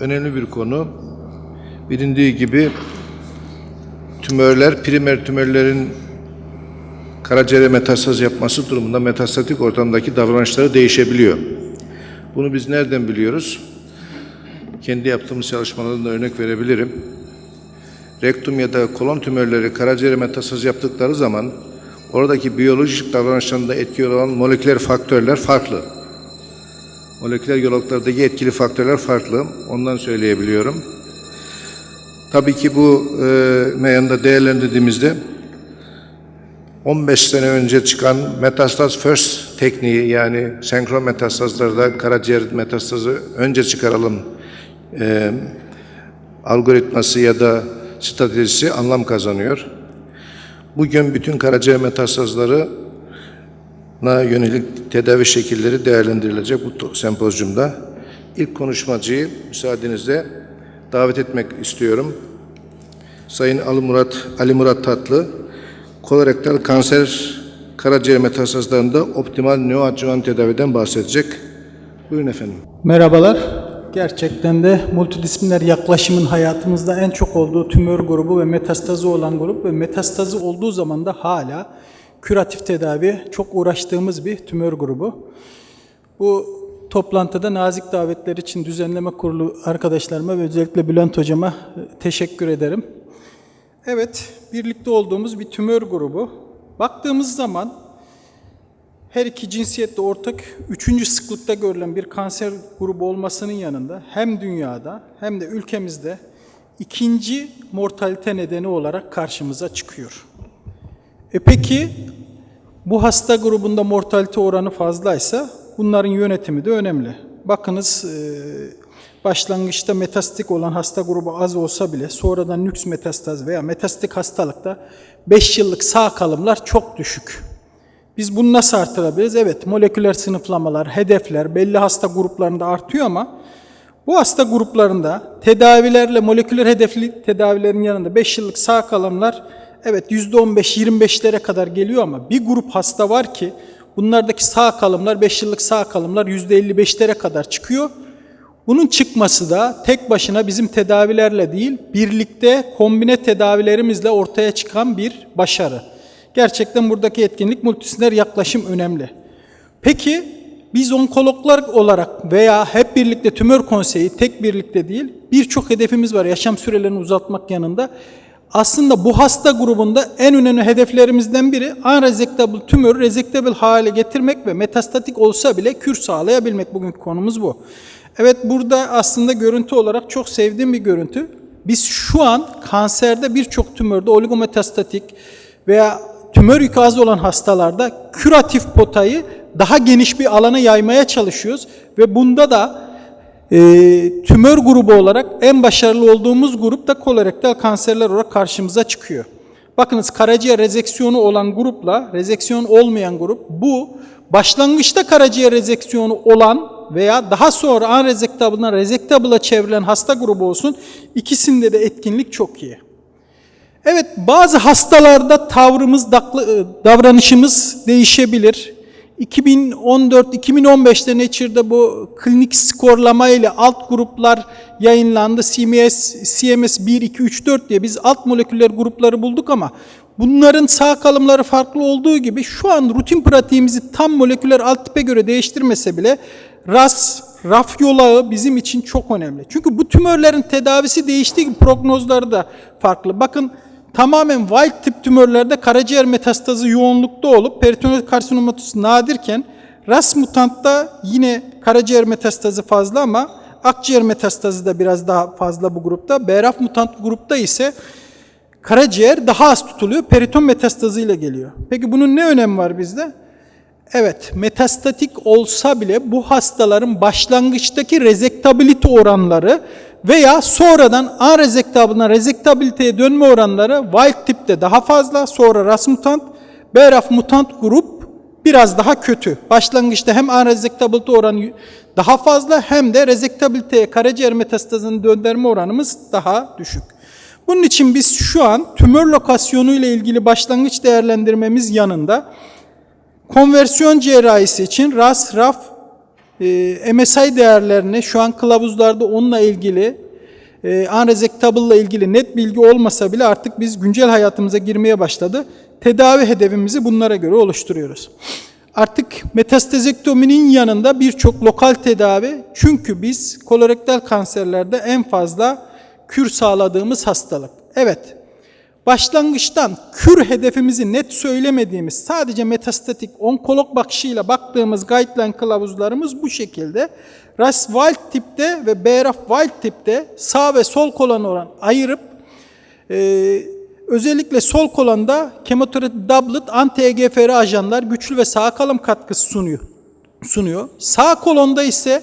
önemli bir konu. Bilindiği gibi tümörler, primer tümörlerin karaciğere metastaz yapması durumunda metastatik ortamdaki davranışları değişebiliyor. Bunu biz nereden biliyoruz? Kendi yaptığımız çalışmalardan da örnek verebilirim. Rektum ya da kolon tümörleri karaciğere metastaz yaptıkları zaman oradaki biyolojik davranışlarında etkili olan moleküler faktörler farklı. Moleküler biyologlardaki etkili faktörler farklı. Ondan söyleyebiliyorum. Tabii ki bu e, meyanda değerlendirdiğimizde 15 sene önce çıkan metastaz first tekniği yani senkron metastazlarda karaciğer metastazı önce çıkaralım e, algoritması ya da stratejisi anlam kazanıyor. Bugün bütün karaciğer metastazları na yönelik tedavi şekilleri değerlendirilecek bu sempozyumda. İlk konuşmacıyı müsaadenizle davet etmek istiyorum. Sayın Ali Murat, Ali Murat Tatlı, kolorektal kanser karaciğer metastazlarında optimal neoadjuvant tedaviden bahsedecek. Buyurun efendim. Merhabalar. Gerçekten de multidisipliner yaklaşımın hayatımızda en çok olduğu tümör grubu ve metastazı olan grup ve metastazı olduğu zaman da hala küratif tedavi çok uğraştığımız bir tümör grubu. Bu toplantıda nazik davetler için düzenleme kurulu arkadaşlarıma ve özellikle Bülent hocama teşekkür ederim. Evet, birlikte olduğumuz bir tümör grubu. Baktığımız zaman her iki cinsiyette ortak üçüncü sıklıkta görülen bir kanser grubu olmasının yanında hem dünyada hem de ülkemizde ikinci mortalite nedeni olarak karşımıza çıkıyor. E peki bu hasta grubunda mortalite oranı fazlaysa bunların yönetimi de önemli. Bakınız başlangıçta metastik olan hasta grubu az olsa bile sonradan nüks metastaz veya metastik hastalıkta 5 yıllık sağ kalımlar çok düşük. Biz bunu nasıl artırabiliriz? Evet, moleküler sınıflamalar, hedefler belli hasta gruplarında artıyor ama bu hasta gruplarında tedavilerle moleküler hedefli tedavilerin yanında 5 yıllık sağ kalımlar evet %15-25'lere kadar geliyor ama bir grup hasta var ki bunlardaki sağ kalımlar 5 yıllık sağ kalımlar %55'lere kadar çıkıyor. Bunun çıkması da tek başına bizim tedavilerle değil, birlikte kombine tedavilerimizle ortaya çıkan bir başarı. Gerçekten buradaki etkinlik multidisipliner yaklaşım önemli. Peki biz onkologlar olarak veya hep birlikte tümör konseyi tek birlikte değil birçok hedefimiz var yaşam sürelerini uzatmak yanında. Aslında bu hasta grubunda en önemli hedeflerimizden biri unresectable tümörü resectable hale getirmek ve metastatik olsa bile kür sağlayabilmek. Bugünkü konumuz bu. Evet burada aslında görüntü olarak çok sevdiğim bir görüntü. Biz şu an kanserde birçok tümörde oligometastatik veya tümör yükü az olan hastalarda küratif potayı daha geniş bir alana yaymaya çalışıyoruz. Ve bunda da e, tümör grubu olarak en başarılı olduğumuz grup da kolorektal kanserler olarak karşımıza çıkıyor. Bakınız karaciğer rezeksiyonu olan grupla rezeksiyon olmayan grup bu başlangıçta karaciğer rezeksiyonu olan veya daha sonra unresectable'dan resectable'a çevrilen hasta grubu olsun ikisinde de etkinlik çok iyi. Evet bazı hastalarda tavrımız, davranışımız değişebilir. 2014-2015'te Nature'da bu klinik skorlama ile alt gruplar yayınlandı. CMS, CMS 1, 2, 3, 4 diye biz alt moleküler grupları bulduk ama bunların sağ kalımları farklı olduğu gibi şu an rutin pratiğimizi tam moleküler alt tipe göre değiştirmese bile RAS, raf yolağı bizim için çok önemli. Çünkü bu tümörlerin tedavisi değiştiği gibi prognozları da farklı. Bakın tamamen wild tip tümörlerde karaciğer metastazı yoğunlukta olup peritoneal karsinomatosu nadirken RAS mutantta yine karaciğer metastazı fazla ama akciğer metastazı da biraz daha fazla bu grupta. BRAF mutant grupta ise karaciğer daha az tutuluyor. Periton metastazı ile geliyor. Peki bunun ne önemi var bizde? Evet, metastatik olsa bile bu hastaların başlangıçtaki rezektabilite oranları veya sonradan unresectable'dan rezektabiliteye dönme oranları wild tipte daha fazla, sonra RAS mutant, BRAF mutant grup biraz daha kötü. Başlangıçta hem unresectabilite oranı daha fazla hem de rezektabiliteye karaciğer metastazını döndürme oranımız daha düşük. Bunun için biz şu an tümör lokasyonu ile ilgili başlangıç değerlendirmemiz yanında konversiyon cerrahisi için RAS, RAF e, MSI değerlerini şu an kılavuzlarda onunla ilgili e, unresectable ile ilgili net bilgi olmasa bile artık biz güncel hayatımıza girmeye başladı. Tedavi hedefimizi bunlara göre oluşturuyoruz. Artık metastazektominin yanında birçok lokal tedavi çünkü biz kolorektal kanserlerde en fazla kür sağladığımız hastalık. Evet, başlangıçtan kür hedefimizi net söylemediğimiz sadece metastatik onkolog bakışıyla baktığımız guideline kılavuzlarımız bu şekilde. Ras wild tipte ve BRAF wild tipte sağ ve sol kolon oran ayırıp ee, özellikle sol kolonda kemoterapi doublet anti-EGFR ajanlar güçlü ve sağ kalım katkısı sunuyor. sunuyor. Sağ kolonda ise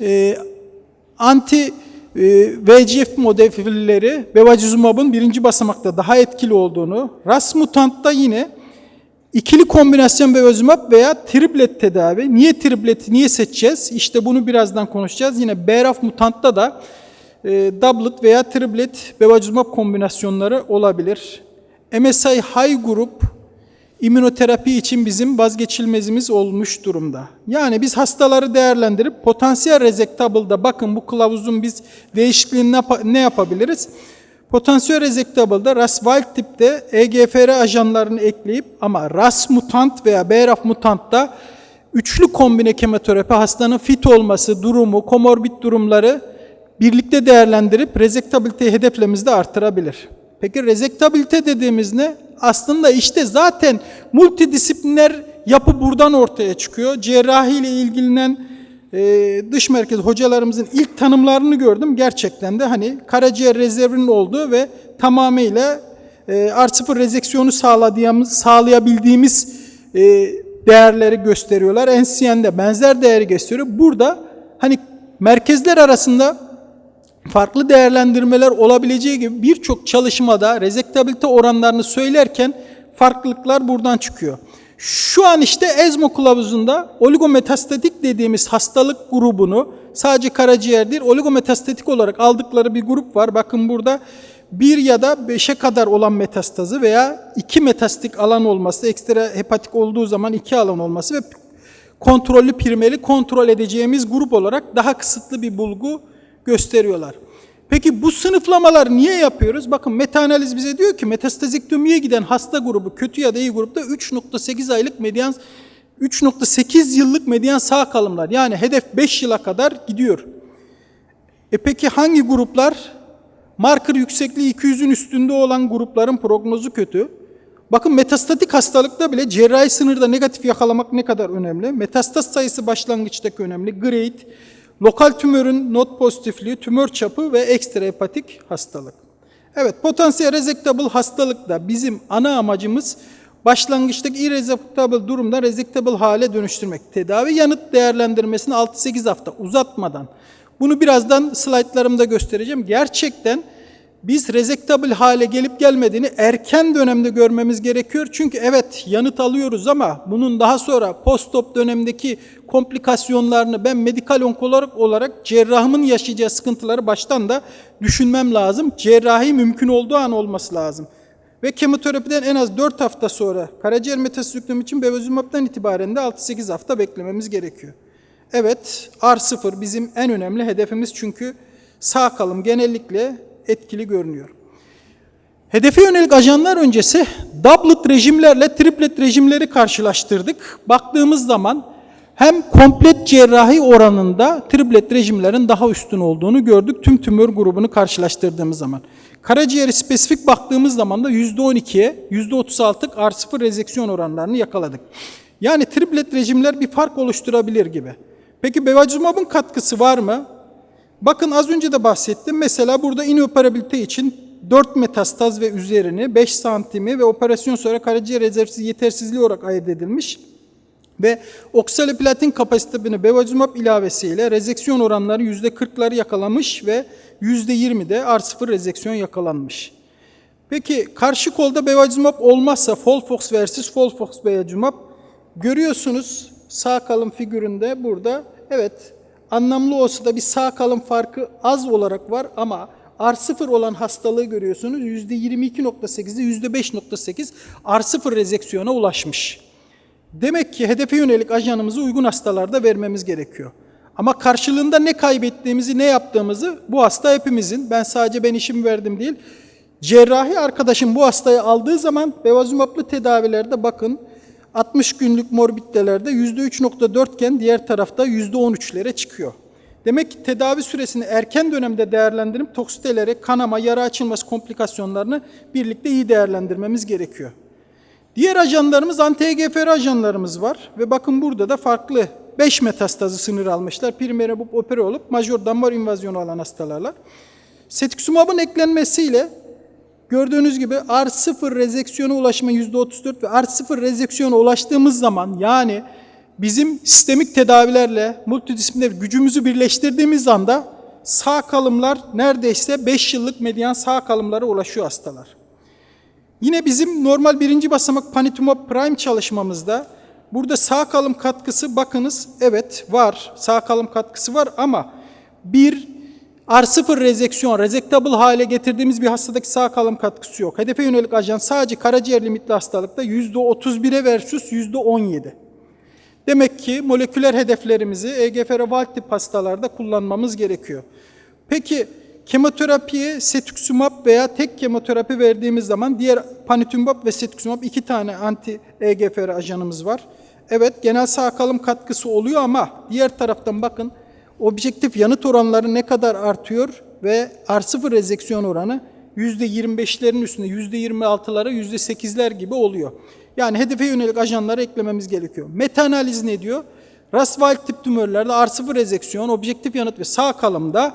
e, anti e, VEGF modefilleri bevacizumabın birinci basamakta daha etkili olduğunu, RAS mutantta yine ikili kombinasyon bevacizumab veya triplet tedavi. Niye tripleti niye seçeceğiz? İşte bunu birazdan konuşacağız. Yine BRAF mutantta da e, doublet veya triplet bevacizumab kombinasyonları olabilir. MSI high grup immünoterapi için bizim vazgeçilmezimiz olmuş durumda. Yani biz hastaları değerlendirip potansiyel resectable'da bakın bu kılavuzun biz değişikliğini ne, yapa- ne yapabiliriz? Potansiyel resectable'da RAS wild tipte EGFR ajanlarını ekleyip ama RAS mutant veya BRAF mutantta üçlü kombine kemoterapi hastanın fit olması, durumu, komorbid durumları birlikte değerlendirip rezektabiliteyi hedeflememizde artırabilir. Peki rezektabilite dediğimiz ne? Aslında işte zaten multidisipliner yapı buradan ortaya çıkıyor. Cerrahi ile ilgilenen e, dış merkez hocalarımızın ilk tanımlarını gördüm. Gerçekten de hani karaciğer rezervinin olduğu ve tamamıyla e, R0 rezeksiyonu sağladığımız, sağlayabildiğimiz e, değerleri gösteriyorlar. NCN'de benzer değeri gösteriyor. Burada hani merkezler arasında farklı değerlendirmeler olabileceği gibi birçok çalışmada rezektabilite oranlarını söylerken farklılıklar buradan çıkıyor. Şu an işte ESMO kılavuzunda oligometastatik dediğimiz hastalık grubunu sadece karaciğer değil oligometastatik olarak aldıkları bir grup var. Bakın burada bir ya da beşe kadar olan metastazı veya iki metastik alan olması, ekstra hepatik olduğu zaman iki alan olması ve kontrollü primeri kontrol edeceğimiz grup olarak daha kısıtlı bir bulgu gösteriyorlar. Peki bu sınıflamalar niye yapıyoruz? Bakın metaanaliz bize diyor ki metastazektomiye giden hasta grubu kötü ya da iyi grupta 3.8 aylık medyan 3.8 yıllık medyan sağ kalımlar. Yani hedef 5 yıla kadar gidiyor. E peki hangi gruplar? Marker yüksekliği 200'ün üstünde olan grupların prognozu kötü. Bakın metastatik hastalıkta bile cerrahi sınırda negatif yakalamak ne kadar önemli. Metastaz sayısı başlangıçtaki önemli. Grade, lokal tümörün not pozitifliği, tümör çapı ve ekstra hepatik hastalık. Evet, potansiyel resectable hastalıkta bizim ana amacımız başlangıçtaki irresectable durumda resectable hale dönüştürmek. Tedavi yanıt değerlendirmesini 6-8 hafta uzatmadan. Bunu birazdan slaytlarımda göstereceğim. Gerçekten biz resectable hale gelip gelmediğini erken dönemde görmemiz gerekiyor. Çünkü evet yanıt alıyoruz ama bunun daha sonra post-op dönemdeki komplikasyonlarını ben medikal onkolog olarak cerrahımın yaşayacağı sıkıntıları baştan da düşünmem lazım. Cerrahi mümkün olduğu an olması lazım. Ve kemoterapiden en az 4 hafta sonra karaciğer metastasizm için bevacizumab'dan itibaren de 6-8 hafta beklememiz gerekiyor. Evet, R0 bizim en önemli hedefimiz çünkü sağ kalım genellikle etkili görünüyor. Hedefe yönelik ajanlar öncesi doublet rejimlerle triplet rejimleri karşılaştırdık. Baktığımız zaman hem komplet cerrahi oranında triplet rejimlerin daha üstün olduğunu gördük tüm tümör grubunu karşılaştırdığımız zaman. Karaciğeri spesifik baktığımız zaman da %12'ye %36'lık R0 rezeksiyon oranlarını yakaladık. Yani triplet rejimler bir fark oluşturabilir gibi. Peki bevacizumab'ın katkısı var mı? Bakın az önce de bahsettim. Mesela burada inoperabilite için 4 metastaz ve üzerini 5 santimi ve operasyon sonra karaciğer rezervsiz yetersizliği olarak ayırt edilmiş. Ve oksaloplatin kapasitesini bevacizumab ilavesiyle rezeksiyon oranları %40'ları yakalamış ve %20'de R0 rezeksiyon yakalanmış. Peki karşı kolda bevacizumab olmazsa Folfox versus Folfox bevacizumab görüyorsunuz sağ kalım figüründe burada evet anlamlı olsa da bir sağ kalım farkı az olarak var ama R0 olan hastalığı görüyorsunuz %22.8'de %5.8 R0 rezeksiyona ulaşmış. Demek ki hedefe yönelik ajanımızı uygun hastalarda vermemiz gerekiyor. Ama karşılığında ne kaybettiğimizi, ne yaptığımızı bu hasta hepimizin, ben sadece ben işimi verdim değil, cerrahi arkadaşım bu hastayı aldığı zaman bevazumaplı tedavilerde bakın 60 günlük morbiditelerde %3.4 iken diğer tarafta %13'lere çıkıyor. Demek ki tedavi süresini erken dönemde değerlendirip toksiteleri, kanama, yara açılması komplikasyonlarını birlikte iyi değerlendirmemiz gerekiyor. Diğer ajanlarımız anti-EGFR ajanlarımız var ve bakın burada da farklı 5 metastazı sınır almışlar. Primere bu opera olup major damar invazyonu olan hastalarla. Setuximab'ın eklenmesiyle gördüğünüz gibi R0 rezeksiyona ulaşma %34 ve R0 rezeksiyona ulaştığımız zaman yani bizim sistemik tedavilerle multidisipliner gücümüzü birleştirdiğimiz anda sağ kalımlar neredeyse 5 yıllık medyan sağ kalımlara ulaşıyor hastalar. Yine bizim normal birinci basamak panitumab prime çalışmamızda burada sağ kalım katkısı bakınız evet var sağ kalım katkısı var ama bir R0 rezeksiyon, rezektable hale getirdiğimiz bir hastadaki sağ kalım katkısı yok. Hedefe yönelik ajan sadece karaciğer limitli hastalıkta %31'e versus %17. Demek ki moleküler hedeflerimizi EGFR wild tip hastalarda kullanmamız gerekiyor. Peki kemoterapiye setuximab veya tek kemoterapi verdiğimiz zaman diğer panitumab ve setuximab iki tane anti EGFR ajanımız var. Evet genel sağ kalım katkısı oluyor ama diğer taraftan bakın objektif yanıt oranları ne kadar artıyor ve R0 rezeksiyon oranı %25'lerin üstünde %26'lara %8'ler gibi oluyor. Yani hedefe yönelik ajanları eklememiz gerekiyor. Meta analiz ne diyor? Raswald tip tümörlerde R0 rezeksiyon, objektif yanıt ve sağ kalımda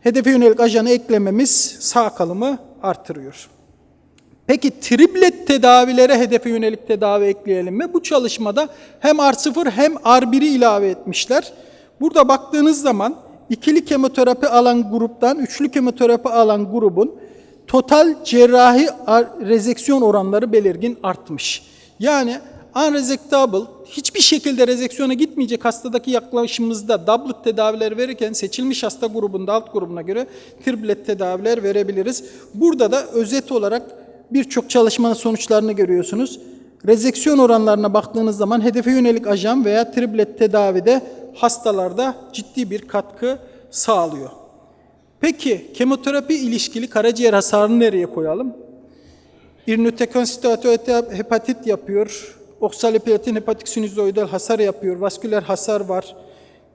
hedefe yönelik ajanı eklememiz sağ kalımı artırıyor. Peki triplet tedavilere hedefe yönelik tedavi ekleyelim mi? Bu çalışmada hem R0 hem R1'i ilave etmişler. Burada baktığınız zaman ikili kemoterapi alan gruptan üçlü kemoterapi alan grubun total cerrahi rezeksiyon oranları belirgin artmış. Yani unresectable hiçbir şekilde rezeksiyona gitmeyecek hastadaki yaklaşımımızda doublet tedaviler verirken seçilmiş hasta grubunda alt grubuna göre triplet tedaviler verebiliriz. Burada da özet olarak birçok çalışmanın sonuçlarını görüyorsunuz. Rezeksiyon oranlarına baktığınız zaman hedefe yönelik ajan veya triplet tedavide hastalarda ciddi bir katkı sağlıyor. Peki kemoterapi ilişkili karaciğer hasarını nereye koyalım? İrinotekonstitoat hepatit yapıyor, oksaliplatin hepatik sinüzoidal hasar yapıyor, vasküler hasar var.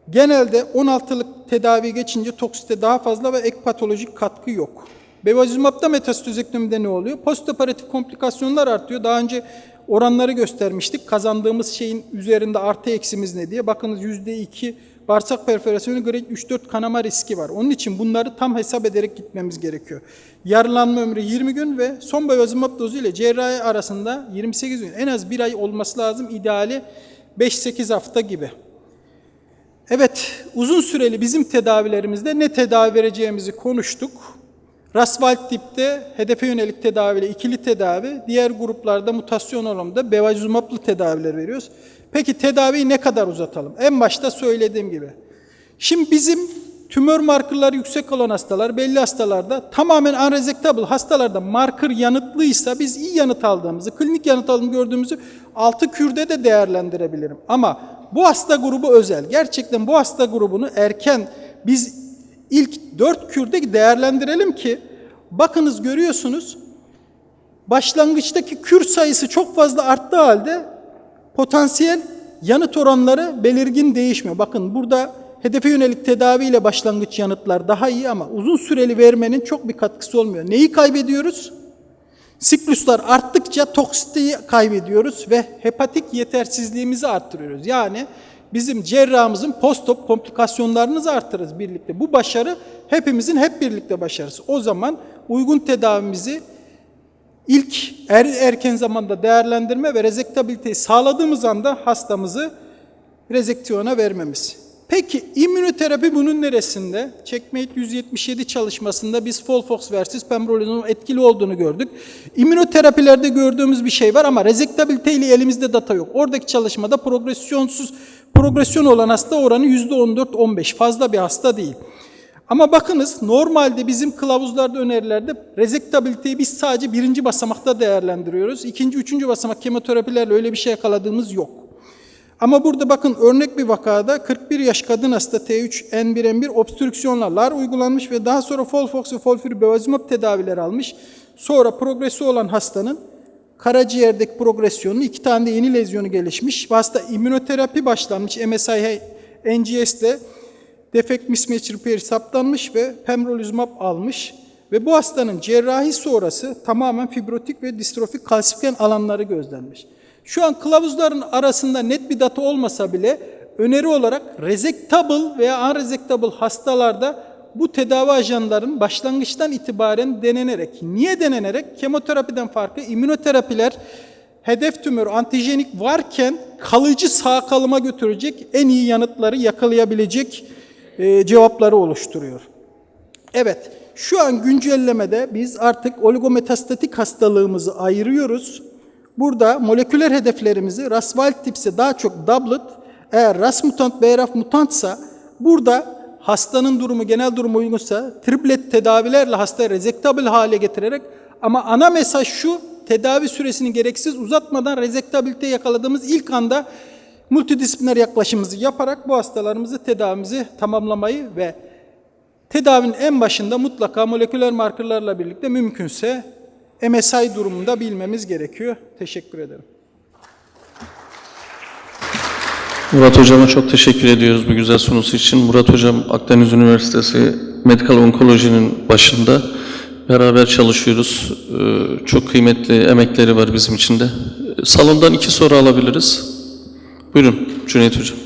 Genelde 16'lık tedavi geçince toksite daha fazla ve ek patolojik katkı yok. Bevacizumab'da metastozektomide ne oluyor? Postoperatif komplikasyonlar artıyor. Daha önce oranları göstermiştik. Kazandığımız şeyin üzerinde artı eksimiz ne diye. Bakınız %2 bağırsak perforasyonu grade 3-4 kanama riski var. Onun için bunları tam hesap ederek gitmemiz gerekiyor. Yarılanma ömrü 20 gün ve son bevacizumab dozu ile cerrahi arasında 28 gün. En az bir ay olması lazım. İdeali 5-8 hafta gibi. Evet, uzun süreli bizim tedavilerimizde ne tedavi vereceğimizi konuştuk. Raswald tipte hedefe yönelik tedaviyle ikili tedavi, diğer gruplarda mutasyon olanında bevacizumablı tedaviler veriyoruz. Peki tedaviyi ne kadar uzatalım? En başta söylediğim gibi. Şimdi bizim tümör markerları yüksek olan hastalar, belli hastalarda tamamen unresectable hastalarda marker yanıtlıysa biz iyi yanıt aldığımızı, klinik yanıt aldığımızı gördüğümüzü altı kürde de değerlendirebilirim. Ama bu hasta grubu özel. Gerçekten bu hasta grubunu erken biz ilk dört kürde değerlendirelim ki bakınız görüyorsunuz başlangıçtaki kür sayısı çok fazla arttığı halde potansiyel yanıt oranları belirgin değişmiyor. Bakın burada hedefe yönelik tedaviyle başlangıç yanıtlar daha iyi ama uzun süreli vermenin çok bir katkısı olmuyor. Neyi kaybediyoruz? Sikluslar arttıkça toksiteyi kaybediyoruz ve hepatik yetersizliğimizi arttırıyoruz. Yani bizim cerrahımızın postop komplikasyonlarını arttırırız birlikte. Bu başarı hepimizin hep birlikte başarısı. O zaman uygun tedavimizi ilk er, erken zamanda değerlendirme ve rezektabiliteyi sağladığımız anda hastamızı rezeksiyona vermemiz. Peki immünoterapi bunun neresinde? Checkmate 177 çalışmasında biz Folfox versus pembrolizumab etkili olduğunu gördük. İmmünoterapilerde gördüğümüz bir şey var ama rezektabilite ile elimizde data yok. Oradaki çalışmada progresyonsuz progresyon olan hasta oranı %14-15 fazla bir hasta değil. Ama bakınız normalde bizim kılavuzlarda önerilerde rezektabiliteyi biz sadece birinci basamakta değerlendiriyoruz. İkinci, üçüncü basamak kemoterapilerle öyle bir şey yakaladığımız yok. Ama burada bakın örnek bir vakada 41 yaş kadın hasta T3 N1 N1 obstrüksiyonla LAR uygulanmış ve daha sonra Folfox ve Folfiribevazimab tedavileri almış. Sonra progresi olan hastanın karaciğerdeki progresyonu iki tane de yeni lezyonu gelişmiş. Ve hasta immünoterapi başlanmış MSI NGS ile defekt mismatch repair saptanmış ve pembrolizumab almış. Ve bu hastanın cerrahi sonrası tamamen fibrotik ve distrofik kalsifiken alanları gözlenmiş. Şu an kılavuzların arasında net bir data olmasa bile öneri olarak resectable veya unresectable hastalarda bu tedavi ajanların başlangıçtan itibaren denenerek, niye denenerek? Kemoterapiden farkı immünoterapiler hedef tümör antijenik varken kalıcı sağ kalıma götürecek en iyi yanıtları yakalayabilecek e, cevapları oluşturuyor. Evet, şu an güncellemede biz artık oligometastatik hastalığımızı ayırıyoruz. Burada moleküler hedeflerimizi Ras wild tipse daha çok doublet, eğer Ras mutant, BRAF mutantsa burada hastanın durumu, genel durumu uygunsa triplet tedavilerle hastayı rezektabil hale getirerek ama ana mesaj şu, tedavi süresini gereksiz uzatmadan rezektabilite yakaladığımız ilk anda multidisipliner yaklaşımımızı yaparak bu hastalarımızı tedavimizi tamamlamayı ve tedavinin en başında mutlaka moleküler markerlarla birlikte mümkünse MSI durumunda bilmemiz gerekiyor. Teşekkür ederim. Murat Hocam'a çok teşekkür ediyoruz bu güzel sunusu için. Murat Hocam Akdeniz Üniversitesi Medikal Onkoloji'nin başında beraber çalışıyoruz. Ee, Çok kıymetli emekleri var bizim için de. Ee, Salondan iki soru alabiliriz. Buyurun Cüneyt Hocam.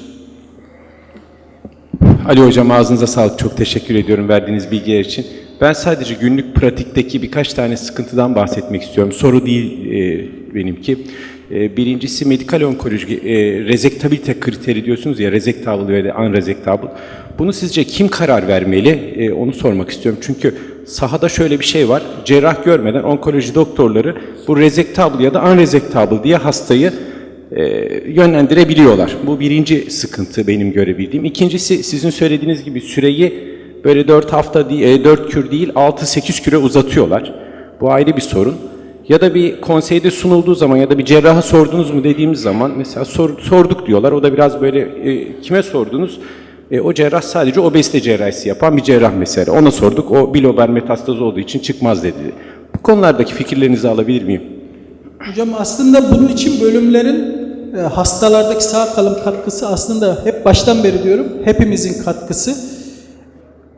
Ali Hocam ağzınıza sağlık. Çok teşekkür ediyorum verdiğiniz bilgiler için. Ben sadece günlük pratikteki birkaç tane sıkıntıdan bahsetmek istiyorum. Soru değil e, benimki. E, birincisi medikal onkoloji, e, rezektabilite kriteri diyorsunuz ya, rezektable ve unrezektable. Bunu sizce kim karar vermeli? E, onu sormak istiyorum. Çünkü sahada şöyle bir şey var. Cerrah görmeden onkoloji doktorları bu rezektable ya da unrezektable diye hastayı yönlendirebiliyorlar. Bu birinci sıkıntı benim görebildiğim. İkincisi sizin söylediğiniz gibi süreyi böyle 4 hafta değil, 4 kür değil 6-8 küre uzatıyorlar. Bu ayrı bir sorun. Ya da bir konseyde sunulduğu zaman ya da bir cerraha sordunuz mu dediğimiz zaman mesela sor- sorduk diyorlar. O da biraz böyle e, kime sordunuz? E, o cerrah sadece obezite cerrahisi yapan bir cerrah mesela. Ona sorduk. O bilobar metastaz olduğu için çıkmaz dedi. Bu konulardaki fikirlerinizi alabilir miyim? Hocam aslında bunun için bölümlerin e, hastalardaki sağ kalım katkısı aslında hep baştan beri diyorum hepimizin katkısı.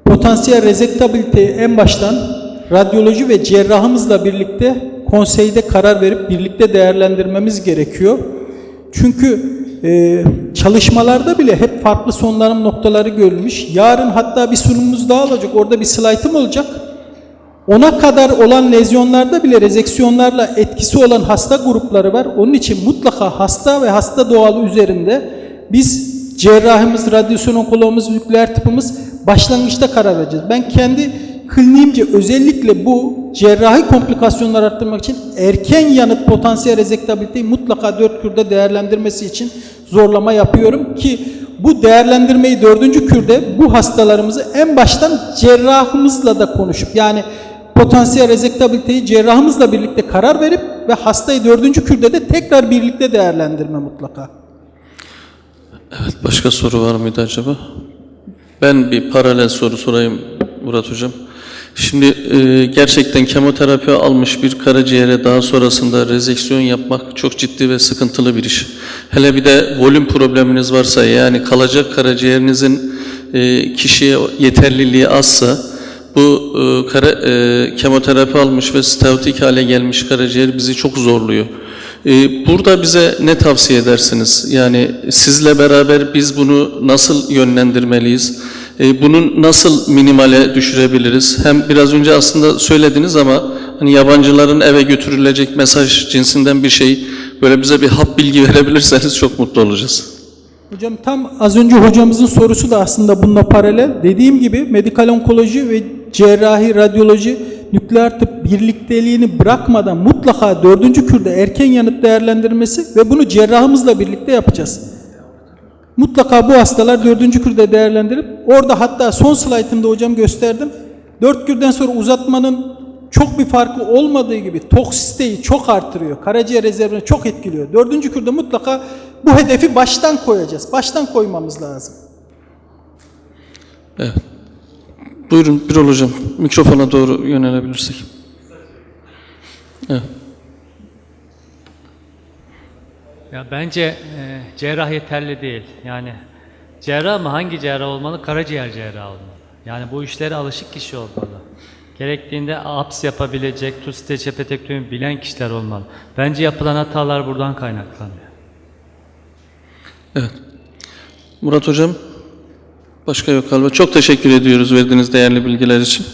Potansiyel rezektabiliteyi en baştan radyoloji ve cerrahımızla birlikte konseyde karar verip birlikte değerlendirmemiz gerekiyor. Çünkü e, çalışmalarda bile hep farklı sonlanım noktaları görülmüş. Yarın hatta bir sunumumuz daha olacak. Orada bir slaytım olacak. Ona kadar olan lezyonlarda bile rezeksiyonlarla etkisi olan hasta grupları var. Onun için mutlaka hasta ve hasta doğalı üzerinde biz cerrahimiz, radyasyon onkologumuz, nükleer tıpımız başlangıçta karar vereceğiz. Ben kendi kliniğimce özellikle bu cerrahi komplikasyonları arttırmak için erken yanıt potansiyel rezektabiliteyi mutlaka dört kürde değerlendirmesi için zorlama yapıyorum ki bu değerlendirmeyi dördüncü kürde bu hastalarımızı en baştan cerrahımızla da konuşup yani potansiyel rezektabiliteyi cerrahımızla birlikte karar verip ve hastayı dördüncü kürde de tekrar birlikte değerlendirme mutlaka. Evet, başka soru var mıydı acaba? Ben bir paralel soru sorayım Murat Hocam. Şimdi e, gerçekten kemoterapi almış bir karaciğere daha sonrasında rezeksiyon yapmak çok ciddi ve sıkıntılı bir iş. Hele bir de volüm probleminiz varsa yani kalacak karaciğerinizin e, kişiye yeterliliği azsa bu e, kara, e, kemoterapi almış ve stenotik hale gelmiş karaciğer bizi çok zorluyor. E, burada bize ne tavsiye edersiniz? Yani sizle beraber biz bunu nasıl yönlendirmeliyiz? E, bunu nasıl minimale düşürebiliriz? Hem biraz önce aslında söylediniz ama hani yabancıların eve götürülecek mesaj cinsinden bir şey böyle bize bir hap bilgi verebilirseniz çok mutlu olacağız. Hocam tam az önce hocamızın sorusu da aslında bununla paralel. Dediğim gibi medikal onkoloji ve cerrahi, radyoloji, nükleer tıp birlikteliğini bırakmadan mutlaka dördüncü kürde erken yanıt değerlendirmesi ve bunu cerrahımızla birlikte yapacağız. Mutlaka bu hastalar dördüncü kürde değerlendirip orada hatta son slaytımda hocam gösterdim. Dört kürden sonra uzatmanın çok bir farkı olmadığı gibi toksiteyi çok artırıyor. Karaciğer rezervini çok etkiliyor. Dördüncü kürde mutlaka bu hedefi baştan koyacağız. Baştan koymamız lazım. Buyurun Birol Hocam. Mikrofona doğru yönelebilirsek. Evet. Ya bence e, cerrah yeterli değil. Yani cerrah mı hangi cerrah olmalı? Karaciğer cerrahı olmalı. Yani bu işlere alışık kişi olmalı. Gerektiğinde APS yapabilecek, TUSTE çepetektomi bilen kişiler olmalı. Bence yapılan hatalar buradan kaynaklanıyor. Murat Hocam. Başka yok galiba. Çok teşekkür ediyoruz verdiğiniz değerli bilgiler için.